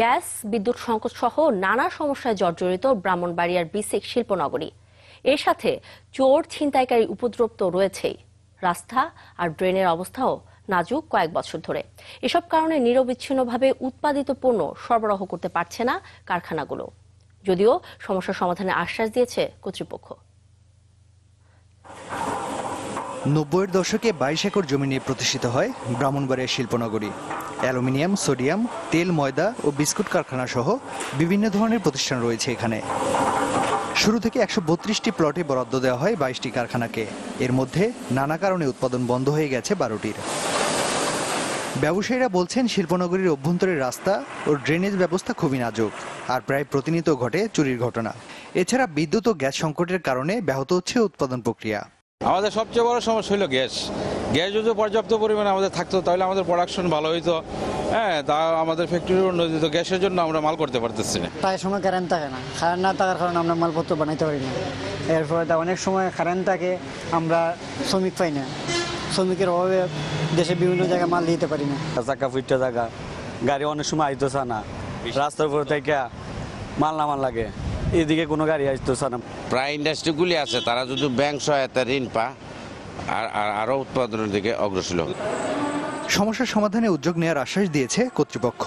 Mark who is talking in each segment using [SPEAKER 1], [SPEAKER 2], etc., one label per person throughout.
[SPEAKER 1] Gas, বিদ্যুৎ সংকট সহ নানা সমস্যায় জর্জরিত ব্রাহ্মণবাড়িয়ার বিসিক শিল্পনগরী। এর সাথে চোর ছিনতাইকারী উপদ্রব তো রয়েছেই। রাস্তা আর ড্রেনের অবস্থাও নাজুক কয়েক বছর ধরে। এসব কারণে নিরবিচ্ছিন্নভাবে উৎপাদিত পণ্য সরবরাহ করতে পারছে না কারখানাগুলো। যদিও সমস্যার সমাধানে আশ্বাস দিয়েছে কর্তৃপক্ষ।
[SPEAKER 2] নব্বইয়ের দশকে বাইশ একর জমি নিয়ে প্রতিষ্ঠিত হয় ব্রাহ্মণবাড়িয়া শিল্পনগরী। অ্যালুমিনিয়াম, সোডিয়াম, তেল, ময়দা ও বিস্কুট কারখানা সহ বিভিন্ন ধরনের প্রতিষ্ঠান রয়েছে এখানে। শুরু থেকে একশো বত্রিশটি প্লটে বরাদ্দ দেওয়া হয় বাইশটি কারখানাকে। এর মধ্যে নানা কারণে উৎপাদন বন্ধ হয়ে গেছে বারোটির। ব্যবসায়ীরা বলছেন, শিল্পনগরীর অভ্যন্তরের রাস্তা ও ড্রেনেজ ব্যবস্থা খুবই নাজুক, আর প্রায় প্রতিনিয়ত ঘটে চুরির ঘটনা। এছাড়া বিদ্যুৎ ও গ্যাস সংকটের কারণে ব্যাহত হচ্ছে উৎপাদন প্রক্রিয়া।
[SPEAKER 3] আমাদের সবচেয়ে বড় সমস্যা হলো গ্যাস। গ্যাস যদি পর্যাপ্ত পরিমাণে আমাদের থাকতো তাহলে আমাদের প্রোডাকশন ভালো হইতো। হ্যাঁ তা আমাদের ফ্যাক্টরির উন্নতি তো গ্যাসের জন্য আমরা মাল করতে পারতেছি না।
[SPEAKER 4] প্রায় সময় কারেন্ট থাকে না। কারেন্ট না থাকার কারণে আমরা মালপত্র বানাইতে পারি না। এরপরে তা অনেক সময় কারেন্ট থাকে আমরা শ্রমিক পাই না। শ্রমিকের অভাবে দেশে বিভিন্ন জায়গায় মাল দিতে পারি না।
[SPEAKER 5] চাকা ফুটতে থাকা গাড়ি অনেক সময় আইতেছে না। রাস্তার উপর থেকে মাল নামান লাগে। এদিকে কোনো গাড়ি আসতেছে না
[SPEAKER 6] প্রায় ইন্ডাস্ট্রিগুলি আছে তারা যদি ব্যাংক সহায়তা ঋণ পা আর আরও উৎপাদনের দিকে অগ্রসর
[SPEAKER 2] সমস্যার সমাধানে উদ্যোগ নেওয়ার আশ্বাস দিয়েছে কর্তৃপক্ষ।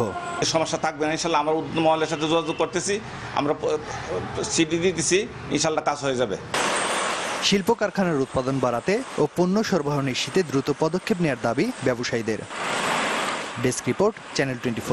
[SPEAKER 7] সমস্যা থাকবে না ইনশাল্লাহ আমরা উদ্যোগ মহলের সাথে যোগাযোগ করতেছি আমরা সিডি দিতেছি ইনশাল্লাহ কাজ হয়ে যাবে।
[SPEAKER 2] শিল্প কারখানার উৎপাদন বাড়াতে ও পণ্য সরবরাহ নিশ্চিতে দ্রুত পদক্ষেপ নেওয়ার দাবি ব্যবসায়ীদের। Desk report channel twenty